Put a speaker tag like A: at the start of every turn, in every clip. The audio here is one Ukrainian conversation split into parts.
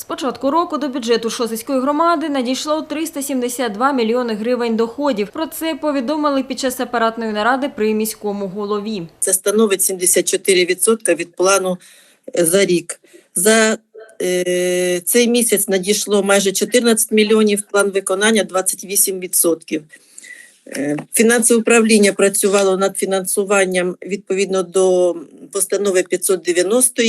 A: З початку року до бюджету Шосицької громади надійшло 372 мільйони гривень доходів. Про це повідомили під час апаратної наради при міському голові.
B: Це становить 74% від плану е, за рік. За е, цей місяць надійшло майже 14 мільйонів, план виконання 28%. Е, Фінансове управління працювало над фінансуванням відповідно до постанови 590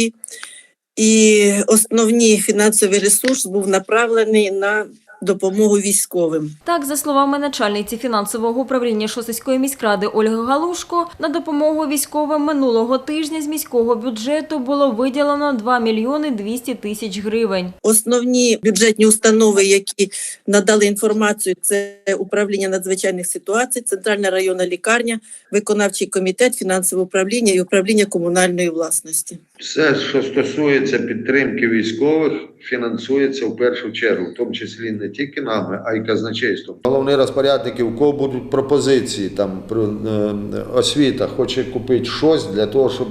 B: і основний фінансовий ресурс був направлений на допомогу військовим.
A: Так, за словами начальниці фінансового управління Шосицької міськради Ольги Галушко, на допомогу військовим минулого тижня з міського бюджету було виділено 2 мільйони 200 тисяч гривень.
B: Основні бюджетні установи, які надали інформацію, це управління надзвичайних ситуацій, центральна районна лікарня, виконавчий комітет, фінансове управління і управління комунальної власності.
C: Все, що стосується підтримки військових, фінансується в першу чергу, в тому числі не тільки нами, а й казначейством. Головний розпорядники, у кого будуть пропозиції, там е, освіта хоче купити щось для того, щоб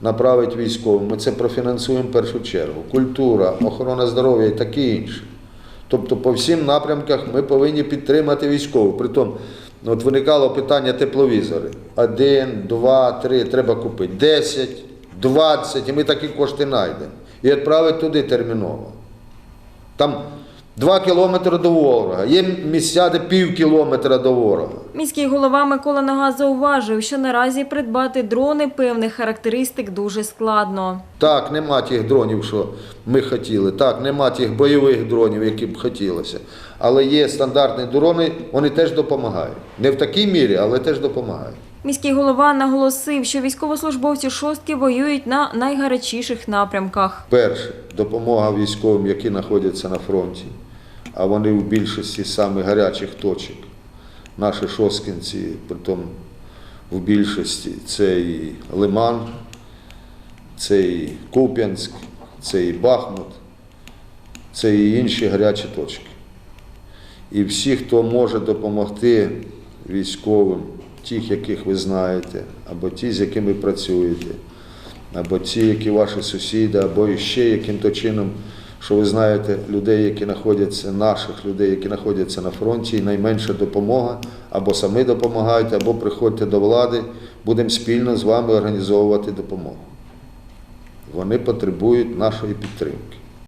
C: направити військовим. Ми це профінансуємо в першу чергу. Культура, охорона здоров'я і таке інше. Тобто по всім напрямках ми повинні підтримати військових. Притом, от виникало питання тепловізори. Один, два, три, треба купити. Десять, двадцять, і ми такі кошти знайдемо. І відправити туди терміново. Там два кілометри до ворога. Є місця, де пів кілометра до ворога.
A: Міський голова Микола Нога зауважив, що наразі придбати дрони певних характеристик дуже складно.
C: Так, нема тих дронів, що ми хотіли. Так, нема тих бойових дронів, які б хотілося. Але є стандартні дрони, вони теж допомагають. Не в такій мірі, але теж допомагають.
A: Міський голова наголосив, що військовослужбовці шостки воюють на найгарячіших напрямках.
C: Перше, допомога військовим, які знаходяться на фронті, а вони в більшості самих гарячих точок. Наші шосткинці, притом в більшості, це і Лиман, це і Куп'янськ, це і Бахмут, це і інші гарячі точки. І всі, хто може допомогти військовим, тих, яких ви знаєте, або ті, з якими працюєте, або ті, які ваші сусіди, або ще яким-то чином, що ви знаєте, людей, які знаходяться, наших людей, які знаходяться на фронті, і найменша допомога, або самі допомагають, або приходьте до влади, будемо спільно з вами організовувати допомогу. Вони потребують нашої підтримки.